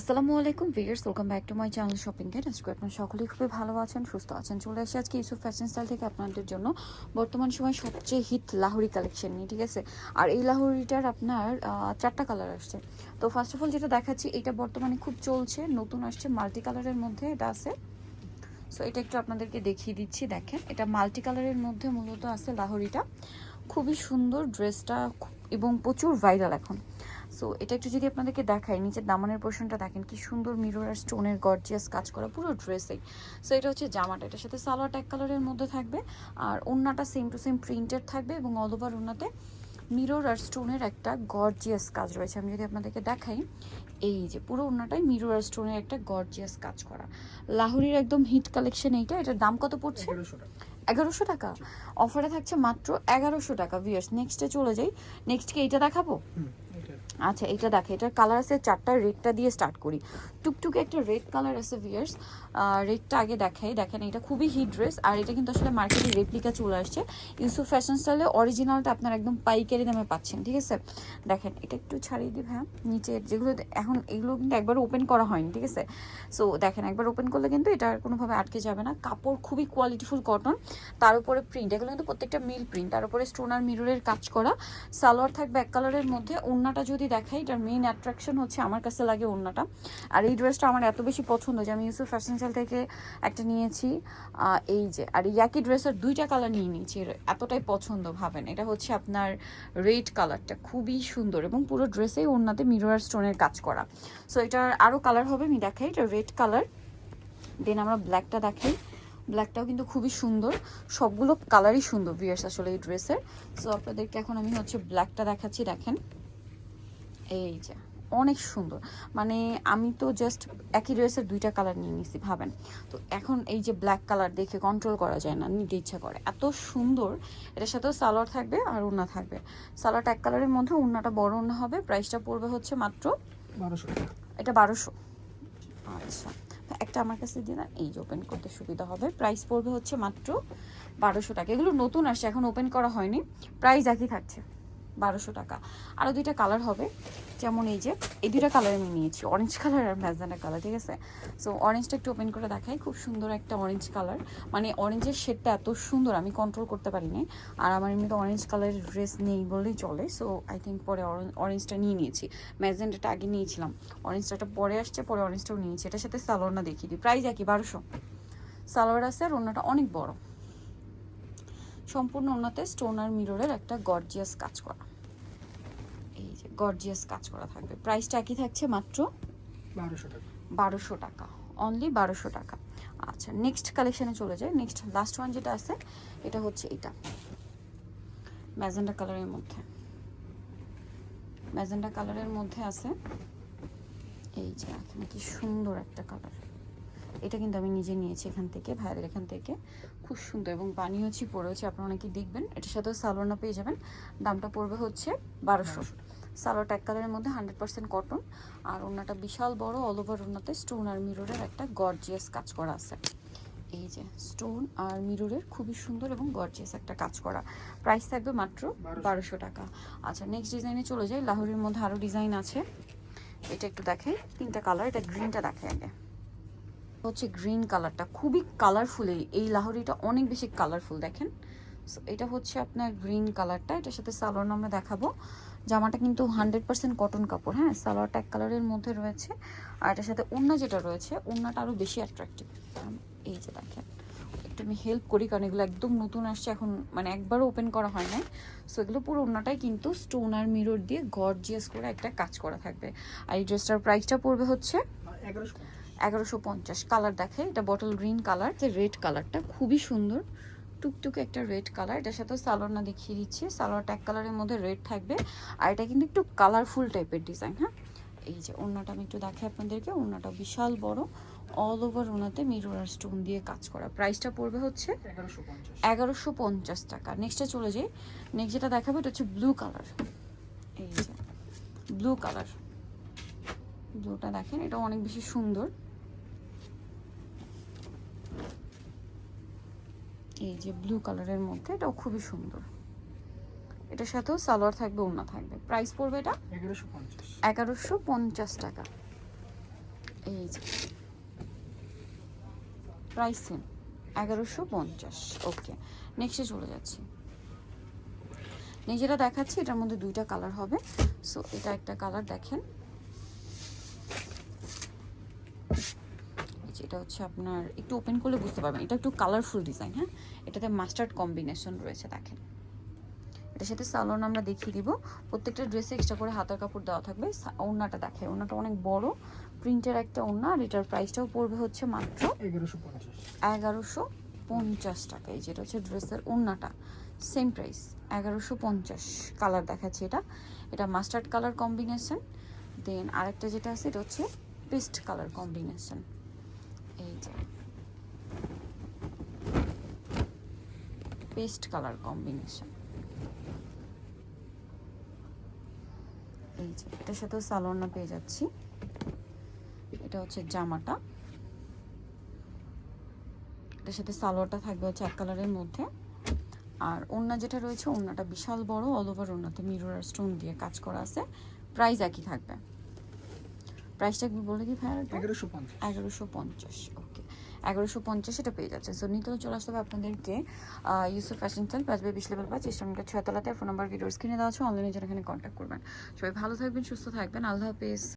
আসসালামু আলাইকুম viewers welcome back to my channel shopping gate. আজকে আপনারা সকলেই খুবই ভালো আছেন, সুস্থ আছেন। চলে আসে আজকে ইউসুফ ফ্যাশন স্টাইল থেকে আপনাদের জন্য বর্তমান সময় সবচেয়ে হিট লাহুরি কালেকশন নিয়ে, ঠিক আছে? আর এই লাহুরিটার আপনার চারটা কালার আসছে। তো ফার্স্ট অফ অল যেটা দেখাচ্ছি, এটা বর্তমানে খুব চলছে, নতুন আসছে মাল্টি কালারের মধ্যে এটা আছে। সো এটা একটু আপনাদেরকে দেখিয়ে দিচ্ছি, দেখেন। এটা মাল্টি কালারের মধ্যে মূলত আছে লাহোরিটা। খুবই সুন্দর ড্রেসটা এবং প্রচুর ভাইরাল এখন। সো এটা একটু যদি আপনাদেরকে দেখাই নিচের দামানের পোর্শনটা দেখেন কি সুন্দর মিরর আর স্টোনের গর্জিয়াস কাজ করা পুরো ড্রেসেই সো এটা হচ্ছে জামাটা এটার সাথে সালোয়ার এক কালারের মধ্যে থাকবে আর ওন্নাটা সেম টু সেম প্রিন্টেড থাকবে এবং অল ওভার ওন্নাতে মিরর আর স্টোনের একটা গর্জিয়াস কাজ রয়েছে। আমি যদি আপনাদেরকে দেখাই এই যে পুরো ওন্নাটাই মিরর আর স্টোনের একটা গর্জিয়াস কাজ করা। লাহুরির একদম হিট কালেকশন এইটা এটার দাম কত পড়ছে? এগারোশো টাকা। অফারে থাকছে মাত্র এগারোশো টাকা ভিয়ার্স নেক্সটে চলে যাই নেক্সট কি এইটা দেখাবো? আচ্ছা এটা দেখে, এটার কালার আছে, চারটা রেডটা দিয়ে স্টার্ট করি। টুকটুকে একটা রেড কালার আছে ভিয়ার্স রেডটা আগে দেখাই। দেখেন, এটা খুবই হিট ড্রেস আর এটা কিন্তু আসলে মার্কেটে রেপ্লিকা চলে আসছে। ইউসুফ ফ্যাশন স্টাইলে অরিজিনালটা আপনার একদম পাইকারি দামে পাচ্ছেন, ঠিক আছে? দেখেন, এটা একটু ছাড়িয়ে দিই হ্যাঁ নিচে যেগুলো এখন এগুলো কিন্তু একবার ওপেন করা হয়নি, ঠিক আছে? সো দেখেন, একবার ওপেন করলে কিন্তু এটা আর কোনোভাবে আটকে যাবে না। কাপড় খুবই কোয়ালিটিফুল কটন তার উপরে প্রিন্ট এগুলো কিন্তু প্রত্যেকটা মিল প্রিন্ট তার উপরে স্টোন আর মিররের কাজ করা। সালোয়ার থাকবে এক কালারের মধ্যে। ওড়নাটা যদি দেখাই, এটার মেইন অ্যাট্রাকশন হচ্ছে আমার কাছে লাগে ওড়নাটা। আর এই ড্রেসটা আমার এত বেশি পছন্দ যে আমি ইউসুফ ফ্যাশন সেল থেকে একটা নিয়েছি। এই যে, আর এই একই ড্রেসের দুইটা কালার নিয়ে নিয়েছি। এতটাই পছন্দ, ভাবেন। এটা হচ্ছে আপনার রেড কালারটা খুবই সুন্দর এবং পুরো ড্রেসেই ওড়নাতে মিরর স্টোনের কাজ করা। সো এটার আরও কালার হবে, আমি দেখাই, এটা রেড কালার দেন আমরা ব্ল্যাকটা দেখাই। ব্ল্যাকটাও কিন্তু খুবই সুন্দর। সবগুলো কালারই সুন্দর ভিয়ার্স আসলে এই ড্রেসের সো আপনাদেরকে এখন আমি হচ্ছে ব্ল্যাকটা দেখাচ্ছি, দেখেন। এই যে অনেক সুন্দর। মানে আমি তো জাস্ট একই ড্রেসের দুইটা কালার নিয়ে নিছি ভাবেন। তো এখন এই যে ব্ল্যাক কালার দেখে কন্ট্রোল করা যায় না নিতে ইচ্ছা করে। এত সুন্দর এটার সাথেও সালোয়ার থাকবে আর ওড়না থাকবে। সালোয়ারটা এক কালারের মধ্যে ওড়নাটা বড় ওড়না হবে। প্রাইসটা পড়বে হচ্ছে মাত্র বারোশো টাকা। এটা বারোশো। আচ্ছা একটা আমার কাছে দিয়ে দেন এই যে ওপেন করতে সুবিধা হবে। প্রাইস পড়বে হচ্ছে মাত্র বারোশো টাকা। এগুলো নতুন আসছে এখন ওপেন করা হয়নি। প্রাইস একই থাকছে। বারোশো টাকা। আরও দুইটা কালার হবে। যেমন এই যে, এই দুইটা কালার আমি নিয়েছি। অরেঞ্জ কালার আর ম্যাজেন্ডা কালার ঠিক আছে? সো অরেঞ্জটা একটু ওপেন করে দেখাই। খুব সুন্দর একটা অরেঞ্জ কালার মানে অরেঞ্জের শেডটা এত সুন্দর, আমি কন্ট্রোল করতে পারি নাই আর আমার এমনিতে অরেঞ্জ কালারের ড্রেস নেই বললেই চলে। সো আই থিঙ্ক পরে অরেঞ্জটা নিয়ে নিয়েছি। ম্যাজেন্ডাটা আগে নিয়েছিলাম। অরেঞ্জটা পরে আসছে, পরে অরেঞ্জটাও নিয়েছি। এটার সাথে সালোয়ারটা দেখিয়ে দিই। প্রাইস একই, বারোশো। সালোয়ার আছে আর অন্যটা অনেক বড়। সম্পূর্ণ অন্যতে স্টোন আর মিররের একটা গর্জিয়াস কাজ করা। এই যে গর্জিয়াস কাজ করা থাকবে। প্রাইসটা একই থাকছে মাত্র বারোশো টাকা। বারোশো টাকা। অনলি বারোশো টাকা। আচ্ছা নেক্সট কালেকশনে চলে যায় নেক্সট লাস্ট ওয়ান যেটা আছে এটা হচ্ছে এটা ম্যাজেন্ডা কালারের মধ্যে। ম্যাজেন্ডা কালারের মধ্যে আছে এই যে এখানে কি সুন্দর একটা কালার এটা কিন্তু আমি নিজে নিয়েছি এখান থেকে ভাইয়ের এখান থেকে। খুব সুন্দর এবং বানিয়েছি পরেওছি আপনারা অনেকেই দেখবেন। এটার সাথেও সালোয়ারনা পেয়ে যাবেন। দামটা পড়বে হচ্ছে বারোশো। সালোয়ার এক কালারের মধ্যে হান্ড্রেড পার্সেন্ট কটন। আর ওনাটা বিশাল বড় অল ওভার ওনাতে স্টোন আর মিররের একটা গর্জিয়াস কাজ করা আছে। এই যে স্টোন আর মিররের খুবই সুন্দর এবং গর্জিয়াস একটা কাজ করা। প্রাইস থাকবে মাত্র বারোশো। টাকা। আচ্ছা নেক্সট ডিজাইনে চলে যাই। লাহোরের মধ্যে আরও ডিজাইন আছে। এটা একটু দেখাই। তিনটা কালার এটা গ্রিনটা দেখে আগে। হচ্ছে গ্রিন কালারটা খুবই কালারফুল এই এই লাহোরিটা অনেক বেশি কালারফুল দেখেন। এটা হচ্ছে আপনার গ্রিন কালারটা এটার সাথে সালোয়ার আমরা দেখাবো। জামাটা কিন্তু হান্ড্রেড পার্সেন্ট কটন কাপড় হ্যাঁ? সালোয়ারটা এক কালারের মধ্যে রয়েছে। আর এটার সাথে ওড়না যেটা রয়েছে ওড়নাটা আরও বেশি অ্যাট্রাকটিভ এই যে দেখেন একটু আমি হেল্প করি কারণ এগুলো একদম নতুন আসছে এখন মানে একবারও ওপেন করা হয় নাই। সো এগুলো পুরো ওড়নাটাই কিন্তু স্টোন আর মিরর দিয়ে গর্জিয়াস করে একটা কাজ করা থাকবে। আর এই ড্রেসটার প্রাইসটা পড়বে হচ্ছে এগারোশো পঞ্চাশ। এগারোশো পঞ্চাশ। কালার দেখে এটা বটল গ্রিন কালার যে রেড কালারটা খুবই সুন্দর। টুকটুকে একটা রেড কালার। এটার সাথে সালোয়ার না দেখিয়ে দিচ্ছি। সালোয়ারটা এক কালারের মধ্যে রেড থাকবে। আর এটা কিন্তু একটু কালারফুল টাইপের ডিজাইন হ্যাঁ? এই যে ওড়নাটা আমি একটু দেখাই আপনাদেরকে। ওড়নাটা বিশাল বড়। অল ওভার ওনাতে মিরর আর স্টোন দিয়ে কাজ করা। প্রাইসটা পড়বে হচ্ছে এগারোশো পঞ্চাশ টাকা। নেক্সটে চলে যাই। নেক্সট যেটা দেখাবো, এটা হচ্ছে ব্লু কালার এই যে ব্লু কালার ব্লুটা দেখেন, এটা অনেক বেশি সুন্দর। এই যে ব্লু কালারের মধ্যে এটাও খুবই সুন্দর। এটার সাথেও সালোয়ার থাকবে ওড়না থাকবে। প্রাইস পড়বে এটা? এগারোশো পঞ্চাশ। টাকা। এই যে। প্রাইস সেম এগারোশো পঞ্চাশ। ওকে নেক্সটে চলে যাচ্ছি। নিজেরা দেখাচ্ছি এটার মধ্যে দুইটা কালার হবে। সো এটা একটা কালার দেখেন এই যে এটা হচ্ছে আপনার একটু ওপেন করলে বুঝতে পারবেন। এটা একটু কালারফুল ডিজাইন হ্যাঁ? এটাতে মাস্টার্ড কম্বিনেশন রয়েছে, দেখেন। এটার সাথে সালোন আমরা দেখিয়ে দিব। প্রত্যেকটা ড্রেসে এক্সট্রা করে হাতার কাপড় দেওয়া থাকবে। ওড়নাটা দেখে ওড়নাটা অনেক বড়। প্রিন্টের একটা ওড়না, আর এটার প্রাইসটাও পড়বে হচ্ছে মাত্র এগারোশো পঞ্চাশ টাকা। এই যেটা হচ্ছে ড্রেসের ওড়নাটা সেম প্রাইস এগারোশো পঞ্চাশ। কালার দেখাচ্ছি এটা। এটা মাস্টার্ড কালার কম্বিনেশন দেন আরেকটা যেটা আছে, এটা হচ্ছে পেস্ট কালার কম্বিনেশন এই যে। পেস্ট কালার কম্বিনেশন এই যে, এটার সাথেও সালোয়ারনা পেয়ে যাচ্ছি। এটা হচ্ছে জামাটা। এটার সাথে সালোয়ারটা থাকবে হচ্ছে এক কালারের মধ্যে। আর ওড়না যেটা রয়েছে, ওড়নাটা বিশাল বড় অল ওভার ওড়নাতে মিরর আর স্টোন দিয়ে কাজ করা আছে। প্রাইস একই থাকবে। প্রাইসটা কি বলে কি ভাইয়া এগারোশো পঞ্চাশ। এগারোশো পঞ্চাশ ওকে। এগারোশো পঞ্চাশ এটা পেয়ে যাচ্ছে। সো নিতে চলে আসতে হবে আপনাদেরকে ইউসুফ ফ্যাশন স্টাইল পাঁচ বাই বিশ লেভেল পাঁচ ইস্টার্নটা ছয়তলাতে ফোন নাম্বার ভিডিওর স্ক্রিনে দেওয়া আছে অনলাইনে যেন এখানে কন্ট্যাক্ট করবেন। সবাই ভালো থাকবেন সুস্থ থাকবেন। আল্লাহ হাফিজ।